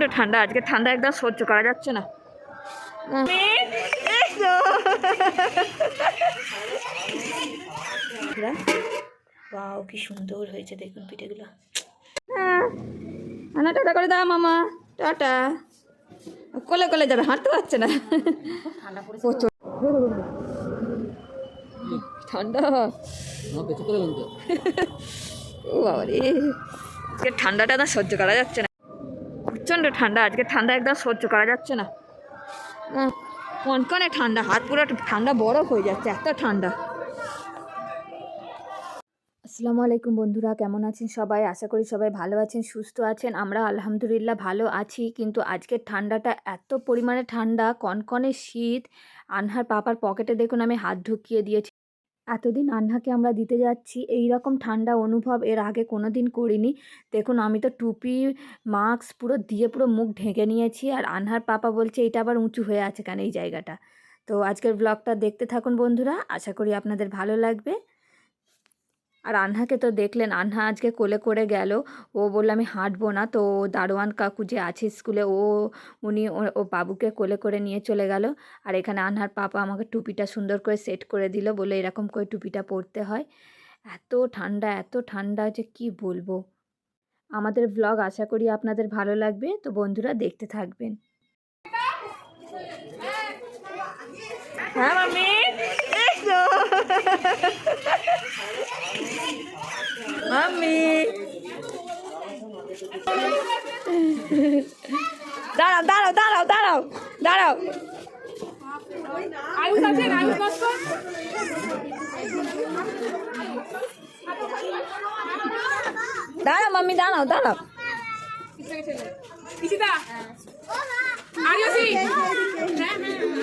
প্রচণ্ড ঠান্ডা আজকে ঠান্ডা একদম সহ্য করা যাচ্ছে না। বাও কি সুন্দর হয়েছে দেখুন পিঠেগুলো। না টাটা করে দাও মামা টাটা। কোলে কোলে যাবে হাঁটতে পারছে না। ঠান্ডা। ও বাবা রে ঠান্ডাটা না সহ্য করা যাচ্ছে না। প্রচণ্ড ঠান্ডা, আজকে ঠান্ডা একদম সহ্য করা যাচ্ছে না। কনকনে ঠান্ডা, হাত পুরো ঠান্ডা বরফ হয়ে যাচ্ছে, এত ঠান্ডা। আসসালামু আলাইকুম বন্ধুরা, কেমন আছেন সবাই? আশা করি সবাই ভালো আছেন, সুস্থ আছেন। আমরা আলহামদুলিল্লাহ ভালো আছি, কিন্তু আজকের ঠান্ডাটা এত পরিমাণে ঠান্ডা, কনকনে শীত। আনহার পাপার পকেটে দেখুন, আমি হাত ঢুকিয়ে দিয়েছি। এতদিন আন্নাকে আমরা দিতে যাচ্ছি এই রকম ঠান্ডা অনুভব এর আগে কোনো দিন করিনি। দেখুন, আমি তো টুপি, মাস্ক পুরো দিয়ে পুরো মুখ ঢেকে নিয়েছি আর আনহার পাপা বলছে এটা আবার উঁচু হয়ে আছে কেন এই জায়গাটা? তো আজকের ব্লগটা দেখতে থাকুন বন্ধুরা, আশা করি আপনাদের ভালো লাগবে। আর আনহাকে তো দেখলেন, আনহা আজকে কোলে করে গেল। ও বলল, আমি হাঁটবো না। তো দারোয়ান কাকু যে আছে স্কুলে, ও, উনি ও- বাবুকে কোলে করে নিয়ে চলে গেল। আর এখানে আনহার পাপা আমাকে টুপিটা সুন্দর করে সেট করে দিল বলে এরকম করে টুপিটা পরতে হয়। এত ঠান্ডা এত ঠান্ডা যে কি বলব। আমাদের ব্লগ আশা করি আপনাদের ভালো লাগবে। তো বন্ধুরা, দেখতে থাকবেন। হ্যাঁ মামি মাম্মি। দাঁড়াও দাঁড়াও দাঁড়াও দাঁড়াও দাঁড়াও। দাঁড়াও মাম্মি দাঁড়াও দাঁড়াও।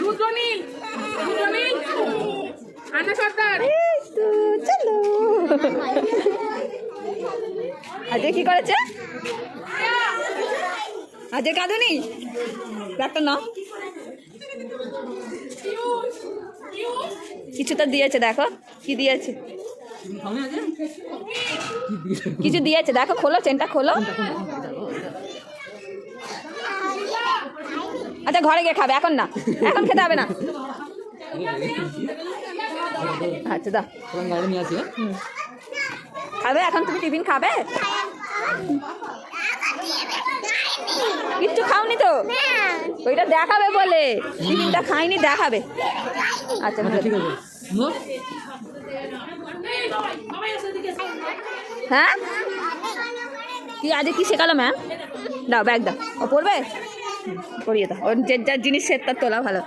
রুদ্রনীল। রুদ্রনীল আন্না সর্দার এই তো চলো আজকে কি করেছে? আজকে কাঁদুনি? ব্যাগটা নাও। কিছু তো দিয়েছে দেখো। কি দিয়েছে? কিছু দিয়েছে দেখো খোলো চেনটা খোলো। আচ্ছা ঘরে গিয়ে খাবে এখন না। এখন খেতে হবে না। আচ্ছা দাও। হ্যাঁ? খাবে? এখন তুমি টিফিন খাবে। কিচ্ছু খাওনি তো? ওইটা দেখাবে বলে। টিফিনটা খাইনি দেখাবে। আচ্ছা আচ্ছা ঠিক আছে। হ্যাঁ? কি আজকে কি শেখালো ম্যাম দাও ব্যাগ দাও। ও পড়বে? পড়িয়ে দাও। ওর যে যার জিনিস সে তার তোলা ভালো।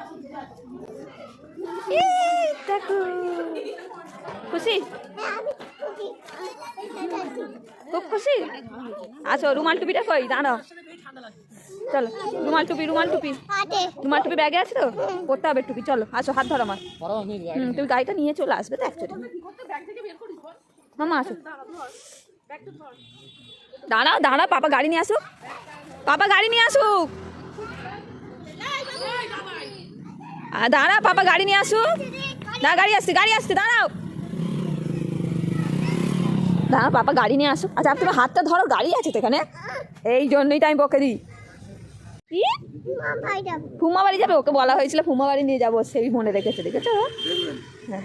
খুশি? খুব খুশি? আসো রুমাল টুপিটা কই? দাঁড়াও। চলো রুমাল টুপি রুমাল টুপি। রুমাল টুপি ব্যাগে আছে তো? পড়তে হবে টুপি চলো আসো হাত ধরো আমার। তুমি গাড়িটা নিয়ে চলে আসবে তো অ্যাকচুয়ালি মামা আসো। দাঁড়াও দাঁড়াও পাপা গাড়ি নিয়ে আসুক। পাপা গাড়ি নিয়ে আসুক। আ, দাঁড়াও পাপা গাড়ি নিয়ে আসুক। না গাড়ি আসছে গাড়ি আসছে দাঁড়াও। দাঁড়াও পাপা গাড়ি নিয়ে আসুক। আচ্ছা তুমি হাতটা ধরো গাড়ি আছে তো এখানে? এই জন্যই তো আমি বকে দিই। কি? ফুমা বাড়ি যাবে? ওকে বলা হয়েছিল ফুমা বাড়ি নিয়ে যাব সেই মনে রেখেছে দেখেছ? হ্যাঁ।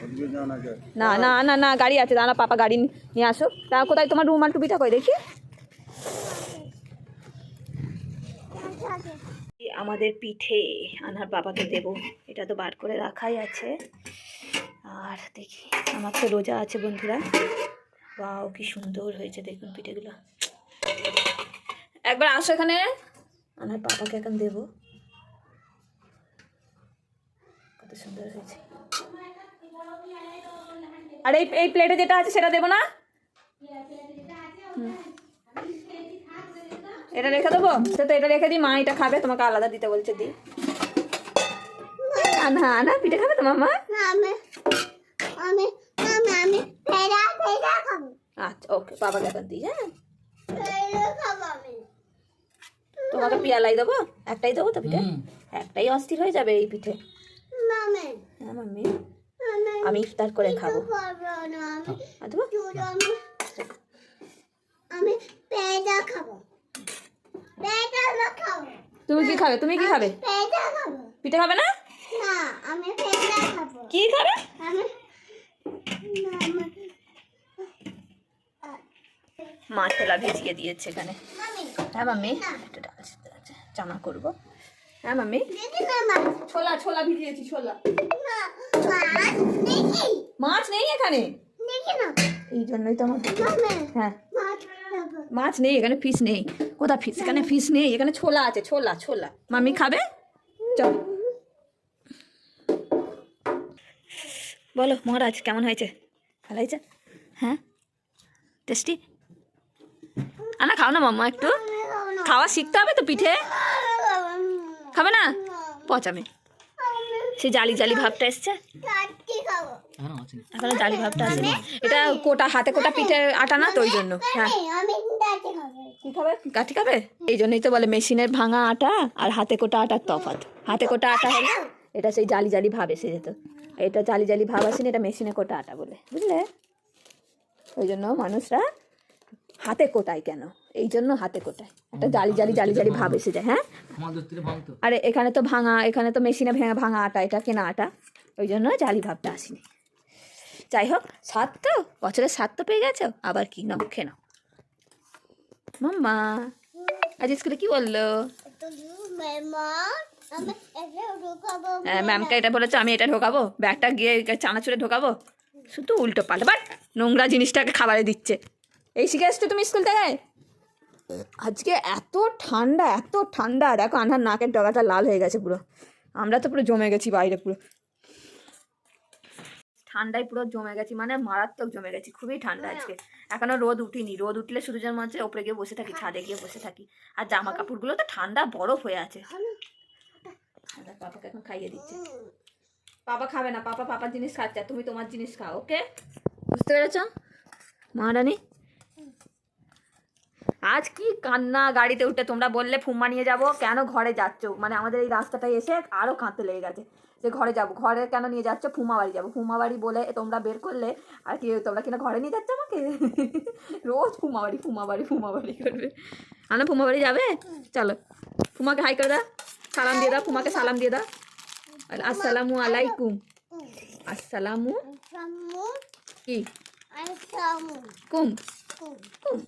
না না না না গাড়ি আছে দাঁড়া পাপা গাড়ি নিয়ে আসো তা কোথায়? তোমার রুমাল টুপিটা কই দেখি। আমাদের পিঠে আনার বাবাকে দেবো এটা তো বার করে রাখাই আছে। আর দেখি আমার তো রোজা আছে বন্ধুরা। বাও কি সুন্দর হয়েছে দেখুন পিঠেগুলো। একবার আসো এখানে। আমার বাবাকে এখন দেবো। কত সুন্দর হয়েছে। আর এই এই প্লেটে যেটা আছে সেটা দেবো না? এটা রেখে দেবো? তো তো এটা রেখে দিই। মা এটা খাবে তোমাকে আলাদা দিতে বলছে দি। না না পিঠে খাবে তোমার মা আমি আচ্ছা ওকে বাবাকে এখন দিই হ্যাঁ? তোমাকে পিয়ালাই দেবো? একটাই দেবো তো পিঠে? একটাই অস্থির হয়ে যাবে এই পিঠে। হ্যাঁ মাম্মি। আমি ইফতার করে খাব। তুমি কি খাবে? তুমি কি খাবে? পিঠে খাবে না? না আমি খাব। কি খাবে? আমি না আমি মা ছোলা ভিজিয়ে দিয়েছে এখানে। হ্যাঁ মাম্মি একটু ডাল চানা করব। হ্যাঁ মাম্মি দেখি না মা। ছোলা ছোলা ভিজিয়েছি ছোলা। মাছ নেই। এখানে? এই জন্যই তো আমার হ্যাঁ। মাছ নেই এখানে ফিস নেই। কোথা ফিস এখানে ফিস নেই এখানে ছোলা আছে ছোলা ছোলা। মাম্মি খাবে? চল। বলো মহারাজ কেমন হয়েছে? ভালো হয়েছে? হ্যাঁ? টেস্টি আনা, খাও না মাম্মা একটু। খাওয়া শিখতে হবে তো পিঠে? খাব না? পচাবে। সেই জালি জালি ভাবটা এসছে। এখনও জালি ভাবটা আসেনি। এটা কোটা, হাতে কোটা পিঠে আটা না তো ওই জন্য। হ্যাঁ। কি খাবে? কাঠি খাবে? এই জন্যই তো বলে মেশিনের ভাঙা আটা আর হাতে কোটা আটার তফাৎ। হাতে কোটা আটা হলে এটা সেই জালি জালি ভাব এসে যেত। এটা জালি জালি ভাব আসেনি, এটা মেশিনে কোটা আটা বলে। বুঝলে? ওই জন্য মানুষরা হাতে কোটায় কেন? এই জন্য হাতে কোটায়। একটা জালি জালি জালি জালি ভাব এসে যায় হ্যাঁ? আরে এখানে তো ভাঙা এখানে তো মেশিনে ভেঙে ভাঙা আটা এটা কেনা আটা। ওই জন্য জালি ভাবটা আসেনি। যাই হোক স্বাদ তো? বছরের স্বাদ তো পেয়ে গেছো? আবার কি? নাও খেয়ে নাও। মাম্মা আজ স্কুলে কি বলল? ম্যামকে এটা বলেছ আমি এটা ঢোকাবো? ব্যাগটা গিয়ে চানাচুরে ঢোকাবো? শুধু উল্টো পাল্টা বাট নোংরা জিনিসটাকে খাবারে দিচ্ছে। এই শিখে এসছো তুমি স্কুল থেকে? আজকে এত ঠান্ডা এত ঠান্ডা। দেখো আনহার নাকের ডগাটা লাল হয়ে গেছে পুরো। আমরা তো পুরো জমে গেছি বাইরে পুরো। ঠান্ডায় পুরো জমে গেছি মানে মারাত্মক জমে গেছি, খুবই ঠান্ডা আজকে। এখনও রোদ উঠিনি, রোদ উঠলে শুধু যেন মনে হচ্ছে ওপরে গিয়ে বসে থাকি, ছাদে গিয়ে বসে থাকি। আর জামা কাপড়গুলো তো ঠান্ডা, বরফ হয়ে আছে। পাপাকে এখন খাইয়ে দিচ্ছে। পাপা খাবে না, পাপা, পাপার জিনিস খাচ্ছে তুমি তোমার জিনিস খাও ওকে বুঝতে পেরেছ? মহারানী আজ কি কান্না গাড়িতে উঠে তোমরা বললে ফুম্মা নিয়ে যাব? কেন ঘরে যাচ্ছ? মানে আমাদের এই রাস্তাটায় এসে আরও কাঁদতে লেগে গেছে যে ঘরে যাব। ঘরে কেন নিয়ে যাচ্ছ? ফুমা বাড়ি যাব। ফুমা বাড়ি বলে তোমরা বের করলে আর কি তোমরা কিনা ঘরে নিয়ে যাচ্ছ আমাকে? রোজ ফুমা বাড়ি ফুমা বাড়ি ফুমা বাড়ি করবে। আনা ফুমা বাড়ি যাবে? চলো। ফুমাকে হাই করে দাও। সালাম দিয়ে দাও। ফুমাকে সালাম দিয়ে দাও। আর আসসালামু আলাইকুম। আসসালামু কি? কুম। কুম।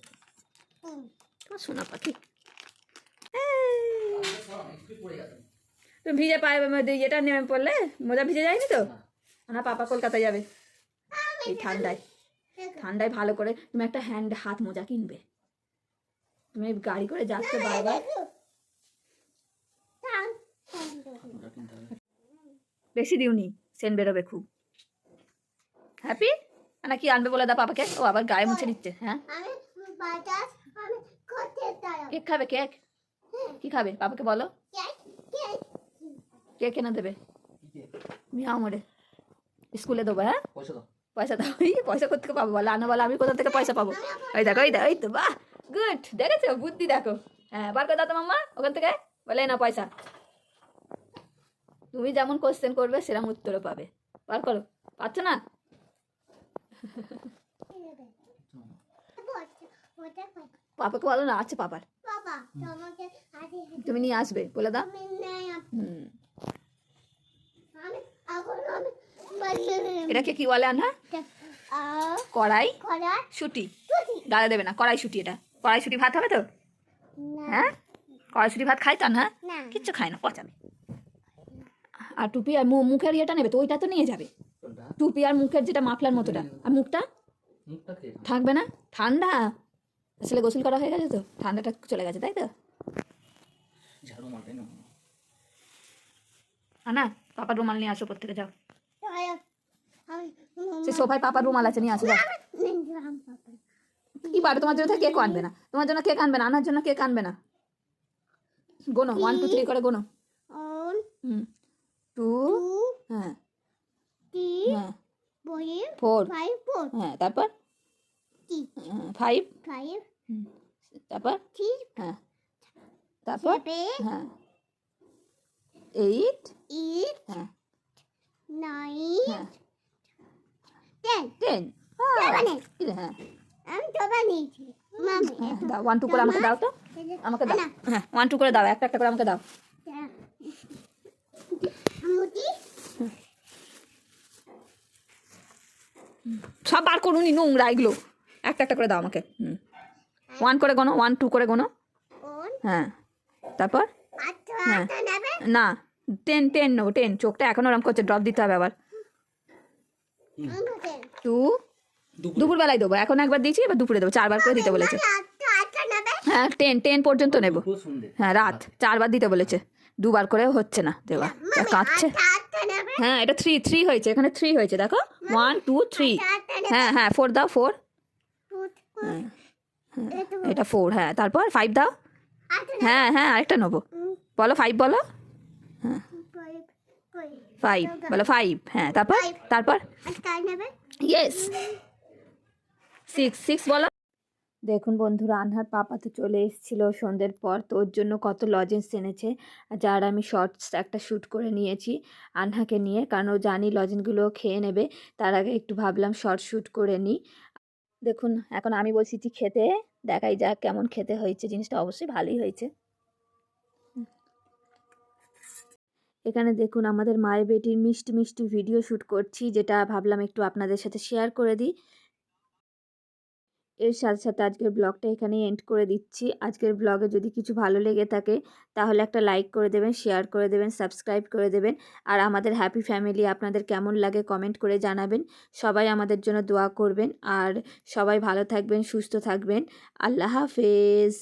তোমার সোনা পাখি। তুমি ভিজে পায়ে ইয়েটা নেমে পড়লে মোজা ভিজে যায়নি তো? না পাপা কলকাতা যাবে। এই ঠান্ডায়। ঠান্ডায় ভালো করে তুমি একটা হ্যান্ড হাত মোজা কিনবে। তুমি গাড়ি করে যাচ্ছ বারবার। বেশি দিওনি সেন বেরোবে খুব। হ্যাপি? না কি আনবে বলে দা পাপাকে? ও আবার গায়ে মুছে নিচ্ছে হ্যাঁ আমি বাতাস আমি করতে দাঁড়াবো কেক খাবে কেক? কি খাবে? পাপাকে বলো। কেক কেনা দেবে। মিয়া আমরে। স্কুলে দেবো হ্যাঁ? পয়সা দাও। এই পয়সা কোথেকে পাবো বলো? আনা বলো আমি কোথা থেকে পয়সা পাবো? ওই দেখো ওই দেখো এই তো বাহ! গুড দেখেছ? বুদ্ধি দেখো। হ্যাঁ বার করে দাও তো মাম্মা ওখান থেকে। বলে না পয়সা। তুমি যেমন কোশ্চেন করবে সেরকম উত্তরও পাবে। বার করো। পাচ্ছ না? ওটা পাপাকে বলো না আছে পাপার। বাবা তোমাকে আগে তুমি নিয়ে আসবে বলে দাও। হুম। এটাকে কি বলে আনা কড়াই? শুটি ডালে দেবে না কড়াই শুটি এটা। কড়াই শুটি ভাত হবে তো? হ্যাঁ? কড়াই শুটি ভাত খাই তো না না। কিচ্ছু খায় না পচাবে। আর টুপি আর মু- মুখের ইয়েটা নেবে তো ওইটা তো নিয়ে যাবে। টুপি আর মুখের যেটা মাফলার মতোটা। আর মুখটা। থাকবে না? ঠান্ডা। আসলে গোসল করা হয়ে গেছে তো? ঠান্ডাটা চলে গেছে তাই তো? ঝাড়ু মারতে না। আনা পাপার রুমাল নিয়ে আসো প্রত্যেকে যাও। সে সোফায় পাপার রুমাল আছে নিয়ে আসো যাও। কি পারে তোমার জন্য কেক আনবে না। তোমার জন্য কেক আনবে না আনার জন্য কেক আনবে না। গোনো ওয়ান টু থ্রি করে গোনো। টু হ্যাঁ। হ্যাঁ। ফোর ফাইভ ফোর হ্যাঁ তারপর? ফাইভ ফাইভ তারপর? থ্রি হ্যাঁ। তারপর? হ্যাঁ। এইট এইট হ্যাঁ। নাইন হ্যাঁ। টেন টেন হ্যাঁ। হ্যাঁ দাও ওয়ান টু করে আমাকে দাও তো। আমাকে দাও। হ্যাঁ ওয়ান টু করে দাও একটা একটা করে আমাকে দাও। সব বার করুনি নোংরা এগুলো। একটা একটা করে দাও আমাকে। হুম। ওয়ান করে গোনো ওয়ান টু করে গোনো। হ্যাঁ। তারপর? হ্যাঁ। না টেন টেন নেব টেন চোখটা এখন ওরম করছে ড্রপ দিতে হবে আবার। টু দুপুরে। দুপুরবেলায় দেবো। এখন একবার দিয়েছি এবার দুপুরে দেবো। চারবার করে দিতে বলেছে। হ্যাঁ টেন টেন পর্যন্ত নেব। হ্যাঁ রাত। চারবার দিতে বলেছে। দুবার করেও হচ্ছে না দেওয়া কাঁদছে। আচ্ছা নেবে? হ্যাঁ এটা থ্রি থ্রি হয়েছে। এখানে থ্রি হয়েছে দেখো? ওয়ান টু থ্রি হ্যাঁ হ্যাঁ ফোর দাও ফোর ফুট ফুট এটা ফোর হ্যাঁ। তারপর ফাইভ দাও। হ্যাঁ হ্যাঁ আরেকটা নেব। বলো ফাইভ বলো। কই ফাইভ বলো ফাইভ হ্যাঁ। তারপর? তারপর? ইয়েস সিক্স সিক্স বলো। দেখুন বন্ধুরা আনহার পাপা তো চলে এসেছিল সন্ধ্যের পর তো ওর জন্য কত লজেন্স এনেছে যার আমি শর্টস একটা শ্যুট করে নিয়েছি আনহাকে নিয়ে কারণ ও জানি লজেন্সগুলো খেয়ে নেবে তার আগে একটু ভাবলাম শর্ট শ্যুট করে নিই। দেখুন, এখন আমি বলছি খেতে, দেখাই যাক কেমন খেতে হয়েছে। জিনিসটা অবশ্যই ভালোই হয়েছে। এখানে দেখুন, আমাদের মায়ের বেটির মিষ্টি মিষ্টি ভিডিও শ্যুট করছি, যেটা ভাবলাম একটু আপনাদের সাথে শেয়ার করে দিই। এর সাথে সাথে আজকের ব্লগটা এখানেই এন্ড করে দিচ্ছি। আজকের ব্লগে যদি কিছু ভালো লেগে থাকে, তাহলে একটা লাইক করে দেবেন শেয়ার করে দেবেন সাবস্ক্রাইব করে দেবেন। আর আমাদের হ্যাপি ফ্যামিলি আপনাদের কেমন লাগে কমেন্ট করে জানাবেন। সবাই আমাদের জন্য দোয়া করবেন। আর সবাই ভালো থাকবেন, সুস্থ থাকবেন। আল্লাহ হাফেজ।